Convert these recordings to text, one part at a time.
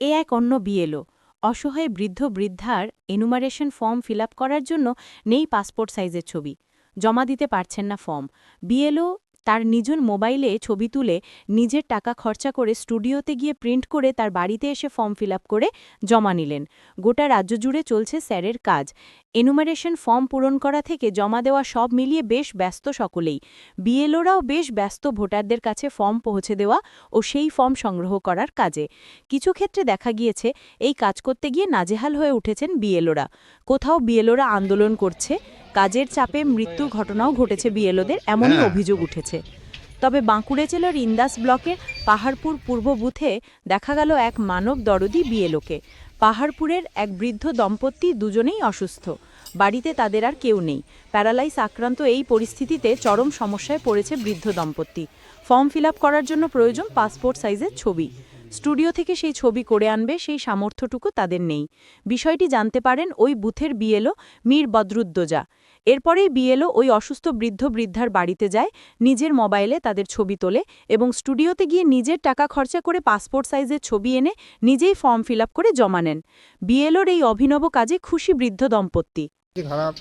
এ এক অন্য বিএলও অসহায় বৃদ্ধ বৃদ্ধার এনুমারেশন ফর্ম ফিল করার জন্য নেই পাসপোর্ট সাইজের ছবি। জমা দিতে পারছেন না ফর্ম বিএলও তার নিজের মোবাইলে ছবি তুলে নিজের টাকা খরচা করে স্টুডিওতে গিয়ে প্রিন্ট করে তার বাড়িতে এসে ফর্ম ফিল করে জমা নিলেন। গোটা রাজ্য জুড়ে চলছে স্যারের কাজ। এনুমারেশন ফর্ম পূরণ করা থেকে জমা দেওয়া সব মিলিয়ে বেশ ব্যস্ত সকলেই। বিএলওরাও বেশ ব্যস্ত ভোটারদের কাছে ফর্ম পৌঁছে দেওয়া ও সেই ফর্ম সংগ্রহ করার কাজে। কিছু ক্ষেত্রে দেখা গিয়েছে, এই কাজ করতে গিয়ে নাজেহাল হয়ে উঠেছেন বিএলওরা। কোথাও বিএলওরা আন্দোলন করছে কাজের চাপে মৃত্যুর ঘটনাও ঘটেছে বিএলওদের এমনই হ্যাঁ। অভিযোগ উঠেছে। তবে বাঁকুড়া জেলার ইন্দাস ব্লকের পাহাড়পুর পূর্ব বুথে দেখা গেল এক মানব দরদি বিএলওকে। পাহাড়পুরের এক বৃদ্ধ দম্পতি দুজনেই অসুস্থ। বাড়িতে তাদের আর কেউ নেই। প্যারালাইস আক্রান্ত এই পরিস্থিতিতে চরম সমস্যায় পড়েছে বৃদ্ধ দম্পতি। ফর্ম ফিল করার জন্য প্রয়োজন পাসপোর্ট সাইজের ছবি। স্টুডিও থেকে সেই ছবি করে আনবে সেই সামর্থ্যটুকু তাদের নেই। বিষয়টি জানতে পারেন ওই বুথের বিএলও মীর বদরুদ্দোজা। এরপরেই বিএলও ওই অসুস্থ বৃদ্ধ বৃদ্ধার বাড়িতে যায় নিজের মোবাইলে তাদের ছবি তোলে এবং স্টুডিওতে গিয়ে নিজের টাকা খরচা করে পাসপোর্ট সাইজের ছবি এনে নিজেই ফর্ম ফিল করে জমা নেন। বিএলওর এই অভিনব কাজে খুশি বৃদ্ধ দম্পতি। খারাপ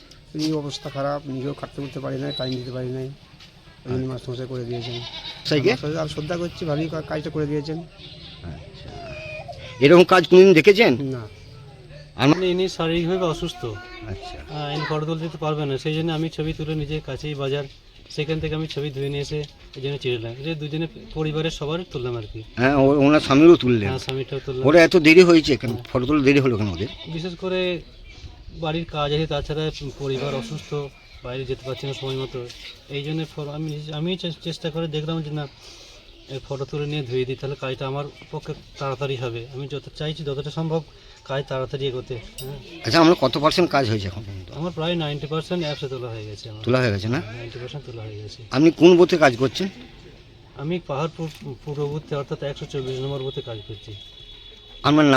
অবস্থা খারাপ নিজেও খাটতে করতে পারি না টাইম দিতে পারি নাই। ওই করে দিয়েছেন। আর শ্রদ্ধা করছি ভালোই কাজটা করে দিয়েছেন। এরকম কাজ কোনদিন দেখেছেন? না। আমার মানে ইনি শারীরিকভাবে অসুস্থ। আচ্ছা। ইনি ফটো তুলতে তো পারবে না সেই জন্য আমি ছবি তুলে নিজের কাছেই বাজার সেখান থেকে আমি ছবি ধুয়ে নিয়ে এসে এই জন্য চিড়লাম যে দুজনে পরিবারের সবার তুললাম আর কি। হ্যাঁ ও- ওনার স্বামীরও তুললেন। হ্যাঁ স্বামীটাও তুললাম ওরা এত দেরি হয়েছে কেন? ফটো তুলে দেরি হলো কেন ওদের? বিশেষ করে বাড়ির কাজ আছে তাছাড়া পরিবার অসুস্থ বাইরে যেতে পারছি না সময় মতো এই জন্য ফ- আমি নিজে- আমি চে- চেষ্টা করে দেখলাম যে না এই ফটো তুলে নিয়ে ধুয়ে দিই তাহলে কাজটা আমার পক্ষে তাড়াতাড়ি হবে। আমি যত চাইছি যতটা সম্ভব কাজ তাড়াতাড়ি এগোতে হ্যাঁ। আচ্ছা আমরা কত পার্সেন্ট কাজ হয়েছে এখন পর্যন্ত? আমার প্রায় নাইনটি পার্সেন্ট অ্যাপসে তোলা হয়ে গেছে আমার। তোলা হয়ে গেছে না? নাইনটি পার্সেন্ট তোলা হয়ে গেছে। আপনি কোন বুথে কাজ করছেন? আমি পাহাড়পুর পূর্ব বুথে অর্থাৎ একশো চব্বিশ নম্বর বুথে কাজ করছি। আমার নাম